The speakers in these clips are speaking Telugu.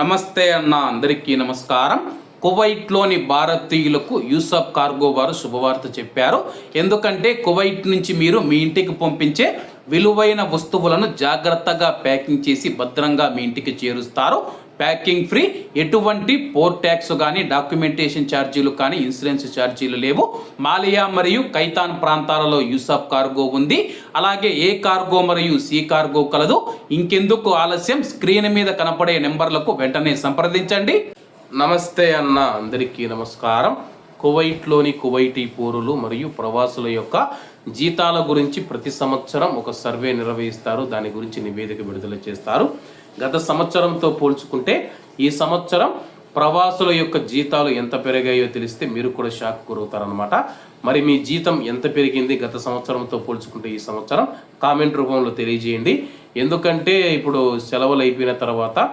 నమస్తే అన్న అందరికీ నమస్కారం. కువైట్లోని భారతీయులకు యూసఫ్ కార్గో వారు శుభవార్త చెప్పారు. ఎందుకంటే కువైట్ నుంచి మీరు మీ ఇంటికి పంపించే విలువైన వస్తువులను జాగ్రత్తగా ప్యాకింగ్ చేసి భద్రంగా మీ ఇంటికి చేరుస్తారు. ప్యాకింగ్ ఫ్రీ ఎటువంటి పోర్ట్ ట్యాక్స్ కానీ డాక్యుమెంటేషన్ ఛార్జీలు కానీ ఇన్సూరెన్స్ ఛార్జీలు లేవు. మాలియా మరియు కైతాన్ ప్రాంతాలలో యూసఫ్ కార్గో ఉంది. అలాగే ఏ కార్గో మరియు సి కార్గో కలదు. ఇంకెందుకు ఆలస్యం? స్క్రీన్ మీద కనపడే నెంబర్లకు వెంటనే సంప్రదించండి. నమస్తే అన్న అందరికీ నమస్కారం. కువైట్లోని కువైటీ పౌరులు మరియు ప్రవాసుల యొక్క జీతాల గురించి ప్రతి సంవత్సరం ఒక సర్వే నిర్వహిస్తారు. దాని గురించి నివేదిక విడుదల చేస్తారు. గత సంవత్సరంతో పోల్చుకుంటే ఈ సంవత్సరం ప్రవాసుల యొక్క జీతాలు ఎంత పెరిగాయో తెలిస్తే మీరు కూడా షాక్ గురవుతారనమాట మరి మీ జీతం ఎంత పెరిగింది గత సంవత్సరంతో పోల్చుకుంటే ఈ సంవత్సరం? కామెంట్ రూపంలో తెలియజేయండి. ఎందుకంటే ఇప్పుడు సెలవులు అయిపోయిన తర్వాత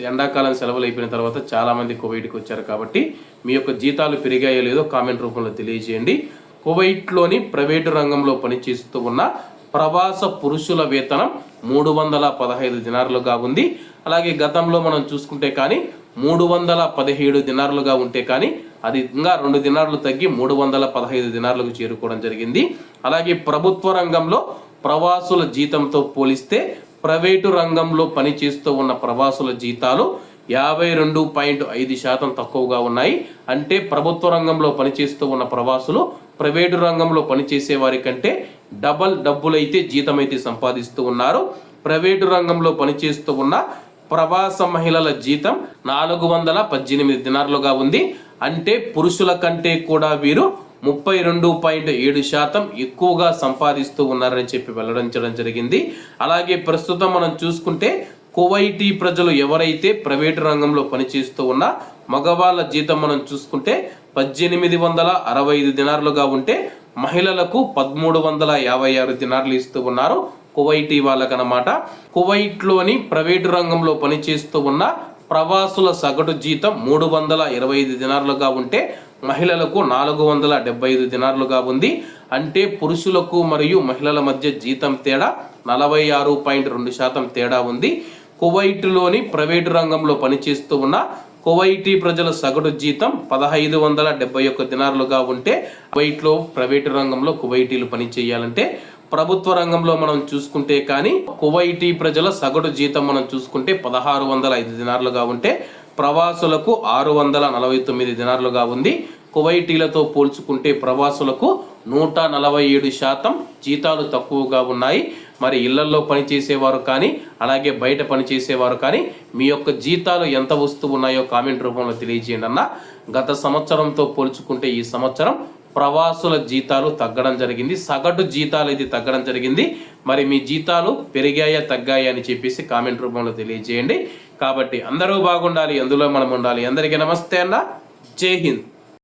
ఎండాకాలం సెలవులు అయిపోయిన తర్వాత చాలామంది కువైట్కి వచ్చారు కాబట్టి మీ యొక్క జీతాలు పెరిగాయో లేదో కామెంట్ రూపంలో తెలియజేయండి. కువైట్లోని ప్రైవేటు రంగంలో పనిచేస్తూ ఉన్న ప్రవాస పురుషుల వేతనం మూడు వందల పదహైదు దినారులుగా ఉంది. అలాగే గతంలో మనం చూసుకుంటే కానీ మూడు వందల పదిహేడు దినారులుగా ఉంటే కానీ అది ఇంకా రెండు దినారులు తగ్గి మూడు వందల పదహైదు దినారులకు చేరుకోవడం జరిగింది. అలాగే ప్రభుత్వ రంగంలో ప్రవాసుల జీతంతో పోలిస్తే ప్రైవేటు రంగంలో పనిచేస్తూ ఉన్న ప్రవాసుల జీతాలు యాభై రెండు పాయింట్ ఐదు శాతం తక్కువగా ఉన్నాయి. అంటే ప్రభుత్వ రంగంలో పనిచేస్తూ ఉన్న ప్రవాసులు ప్రైవేటు రంగంలో పనిచేసే వారి కంటే డబల్ డబ్బులైతే జీతమైతే సంపాదిస్తూ ఉన్నారు. ప్రైవేటు రంగంలో పనిచేస్తూ ఉన్న ప్రవాస మహిళల జీతం నాలుగు వందల పద్దెనిమిది దినారులుగా ఉంది. అంటే పురుషుల కంటే కూడా వీరు ముప్పై రెండు పాయింట్ ఏడు శాతం ఎక్కువగా సంపాదిస్తూ ఉన్నారని చెప్పి వెల్లడించడం జరిగింది. అలాగే ప్రస్తుతం మనం చూసుకుంటే కువైటీ ప్రజలు ఎవరైతే ప్రైవేటు రంగంలో పనిచేస్తూ ఉన్నా మగవాళ్ళ జీతం మనం చూసుకుంటే పద్దెనిమిది వందల అరవై ఐదు దినారులుగా ఉంటే మహిళలకు పదమూడు వందల యాభై ఆరు దినార్లు ఇస్తూ ఉన్నారు. కువైటీ వాళ్ళకనమాట కువైట్లోని ప్రైవేటు రంగంలో పనిచేస్తూ ఉన్న ప్రవాసుల సగటు జీతం మూడు వందల ఇరవై ఐదు దినారులుగా ఉంటే మహిళలకు నాలుగు వందల డెబ్బై ఐదు దినారులుగా ఉంది. అంటే పురుషులకు మరియు మహిళల మధ్య జీతం తేడా నలభై ఆరు పాయింట్ రెండు శాతం తేడా ఉంది. కువైట్లోని ప్రైవేటు రంగంలో పనిచేస్తూ ఉన్న కువైటీ ప్రజల సగటు జీతం పదహైదు వందల డెబ్బై ఒక్క దినారులుగా ఉంటే కువైట్లో ప్రైవేటు రంగంలో కువైటీలు పనిచేయాలంటే ప్రభుత్వ రంగంలో మనం చూసుకుంటే కానీ కువైటీ ప్రజల సగటు జీతం మనం చూసుకుంటే పదహారు వందల ఐదు దినారులుగా ఉంటే ప్రవాసులకు ఆరు వందల నలభై తొమ్మిది దినారులుగా ఉంది. కువైటీలతో పోల్చుకుంటే ప్రవాసులకు నూట నలభై ఏడు శాతం జీతాలు తక్కువగా ఉన్నాయి. మరి ఇళ్ళలో పనిచేసేవారు కానీ అలాగే బయట పనిచేసేవారు కానీ మీ యొక్క జీతాలు ఎంత వస్తూ ఉన్నాయో కామెంట్ రూపంలో తెలియజేయండి అన్న. గత సంవత్సరంతో పోల్చుకుంటే ఈ సంవత్సరం ప్రవాసుల జీతాలు తగ్గడం జరిగింది. సగటు జీతాలు ఇది తగ్గడం జరిగింది. మరి మీ జీతాలు పెరిగాయా తగ్గాయా అని చెప్పేసి కామెంట్ రూపంలో తెలియజేయండి. కాబట్టి అందరూ బాగుండాలి అందులో మనం ఉండాలి. అందరికీ నమస్తే అన్న. జై హింద్.